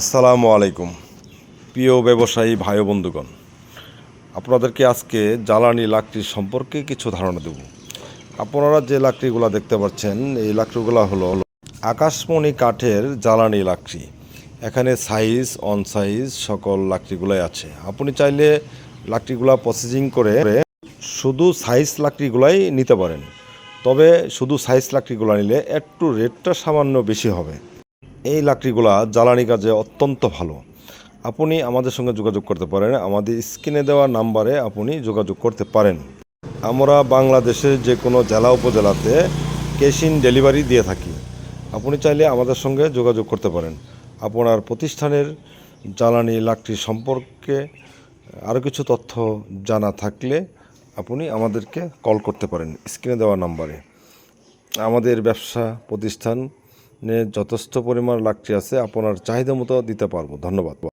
আসসালামু আলাইকুম। প্রিয় ব্যবসায়ী ভাই বন্ধুগণ, আপনাদেরকে আজকে জ্বালানি লাকড়ির সম্পর্কে কিছু ধারণা দেব। আপনারা যে লাকড়িগুলো দেখতে পাচ্ছেন, এই লাকড়িগুলো হলো আকাশমণি কাঠের জ্বালানি লাকড়ি। এখানে সাইজ, অন সাইজ সকল লাকড়িগুলোই আছে। আপনি চাইলে লাকড়িগুলা প্রসেসিং করে শুধু সাইজ লাকড়িগুলাই নিতে পারেন। তবে শুধু সাইজ লাকড়িগুলো নিলে একটু রেটটা সামান্য বেশি হবে। এই লাকড়িগুলা জ্বালানি কাজে অত্যন্ত ভালো। আপনি আমাদের সঙ্গে যোগাযোগ করতে পারেন। আমাদের স্ক্রিনে দেওয়া নাম্বারে আপনি যোগাযোগ করতে পারেন। আমরা বাংলাদেশের যে কোনো জেলা উপজেলাতে ক্যাশ ইন ডেলিভারি দিয়ে থাকি। আপনি চাইলে আমাদের সঙ্গে যোগাযোগ করতে পারেন। আপনার প্রতিষ্ঠানের জ্বালানি লাকড়ি সম্পর্কে আরও কিছু তথ্য জানা থাকলে আপনি আমাদেরকে কল করতে পারেন। স্ক্রিনে দেওয়া নাম্বারে। আমাদের ব্যবসা প্রতিষ্ঠানে যথেষ্ট পরিমাণ লাগছে আছে আপনার চাহিদা মতো দিতে পারব। ধন্যবাদ।